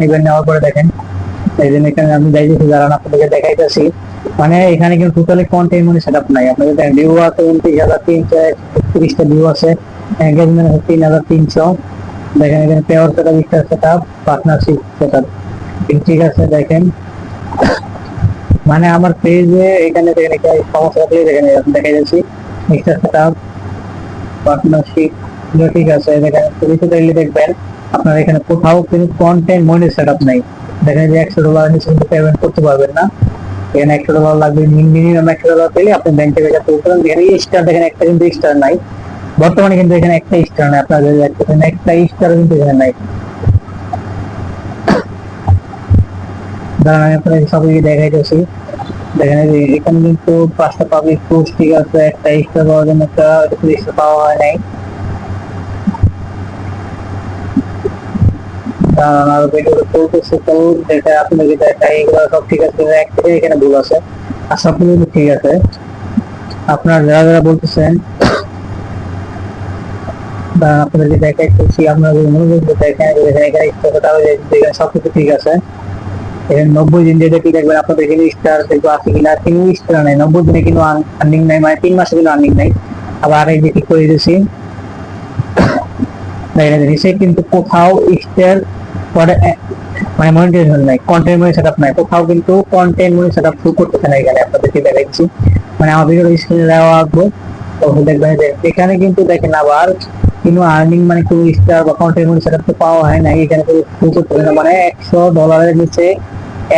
নেবেন নেওয়ার পরে দেখেন। এই জন্য এখানে আমি যাইতেছি দাঁড়ান আপনাদেরকে দেখাইতেছি মানে এখানে কিন্তু টোটালি কন্টেন্ট মানে সেট আপ নাই। আপনাদের দেখেন ভিউ আছে উনত্রিশ হাজার তিনশো, একত্রিশটা ভিউ আছে এঙ্গেজমেন্ট আছে তিন হাজার তিনশো। দেখেন এখানে pair set up star set up partnership set up ঠিক আছে, দেখেন। মানে আমার পেজে এখানে দেখেন সমস্যা দেখেন দেখা যাচ্ছে স্টার সেট আপ পার্টনারশিপ ঠিক আছে দেখেন দেখলে দেখবেন। আপনার এখানে কোথাও কিন্তু কন্টেন্ট মনি সেট আপ নাই। দেখেন যে একশো ডলার নিচে কিন্তু পেমেন্ট করতে পারবেন না। এখানে একশো ডলার লাগবে মিনিমাম একশো ডলার পেলে আপনি ব্যাংক টাকা তুলতে পারেন এখানে স্টার দেখেন একটা কিন্তু স্টার নাই। বর্তমানে কিন্তু এখানে একটা স্টার নাই। আপনাদের দেখতেছেন একটা স্টার কিন্তু এখানে নাই। দাঁড়ান, আমি আপনাদের সবাইকে দেখাইতেছি দেখেন এখানে কিন্তু পাঁচটা পাবলিক পোস্ট ঠিক আছে, একটা স্টার পাওয়ার জন্য একটা স্টার পাওয়া হয় নাই। দেখাই আছে আপনারা যারা যারা বলতেছেন আপনারা যদি মনে করতে দেখেন এখানে এখানে স্টার তাহলে দেখেন সব ঠিক আছে। নব্বই দিন দেখবেন আপনাদের স্টার স্টার নাই। নব্বই দিনে কিন্তু মানে তিন মাসে আর্নিং নাই। আবার আরেক যে ঠিক করে দিয়েছি নিচে কিন্তু কোথাও স্টার মানে মনিটাইজেশন নাই কন্টেন্ট মনি সেটআপ নাই। কোথাও কিন্তু কন্টেন্ট মনি সেটআপ শুরু করতেছে না এখানে আপনাদেরকে দেখাচ্ছি মানে আমার ভিডিও স্ক্রিনে দেওয়া আসব তখন দেখবেন যে এখানে কিন্তু দেখেন আবার কিন্তু আর্নিং মানে কোনো স্টার বা কন্টেন্ট মনি সেটআপ তো পাওয়া হয় না এখানে কোনো শুরু করতেছে না। মানে একশো ডলারের নিচে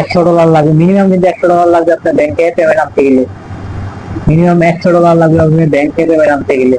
একশো ডলার লাগবে। মিনিমাম কিন্তু একশো ডলার লাগবে আপনার ব্যাংকে পেমেন্ট আনতে গেলে। মিনিমাম একশো ডলার লাগবে আপনি ব্যাংকে পেমেন্ট আনতে গেলে।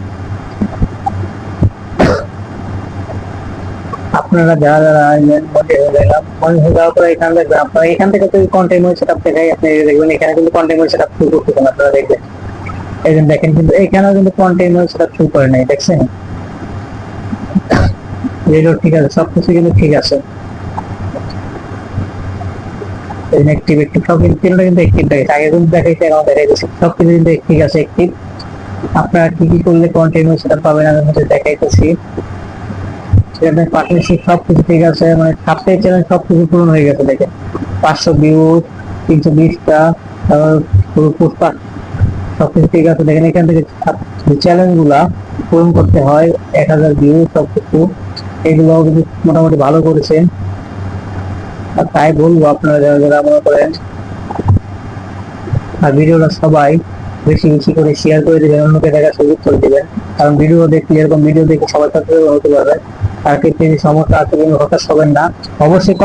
আপনারা যারা যারা হয়ে যাওয়ার পরে এখান থেকে আপনারা, এখান থেকে যদি কন্টেন্ট সেট আপ দেখাই আপনি দেখবেন, এখানে কিন্তু কন্টেন্ট সেট আপ শুরু করতেছেন আপনারা দেখবেন। এই দেখেন কিন্তু, এখানেও কিন্তু কন্টেন্ট সেট আপ শুরু করে নাই, দেখছেন? রেডিও ঠিক আছে, সবকিছু কিন্তু ঠিক আছে। অ্যাক্টিভ অ্যাক্টিভ সব কিন্তু তিনটা কিন্তু অ্যাক্টিভ দেখাচ্ছে আগে কিন্তু দেখাইছে, এখন দেখাইতেছে। সব কিছু কিন্তু ঠিক আছে অ্যাক্টিভ আপনারা কি কি করলে কন্টেন্ট সেটা পাবেন, আমি হচ্ছে দেখাইতেছি। সেখানে পার্টনারশিপ সব কিছু ঠিক আছে মানে সাপ্তাহিক চ্যালেঞ্জ সব কিছু পূরণ হয়ে গেছে, দেখেন। পাঁচশো ভিউ তিনশো বিশটা, তারপর সব কিছু ঠিক আছে দেখেন। এখান থেকে চ্যালেঞ্জগুলা পূরণ করতে হয়, এক হাজার ভিউ সব কিছু এগুলো কিন্তু মোটামুটি ভালো করেছেন আর তাই বলব আপনারা যারা যারা মনে করেন, আর ভিডিওটা সবাই বেশি বেশি করে শেয়ার করে দেবেন, অন্যকে দেখার সুযোগ করে দেবেন। কারণ ভিডিও দেখলে এরকম ভিডিও দেখে সবার সাথে হতে পারবে। আর কি সমস্যা সমস্ত কিন্তু হতাশ হবেন না। অবশ্যই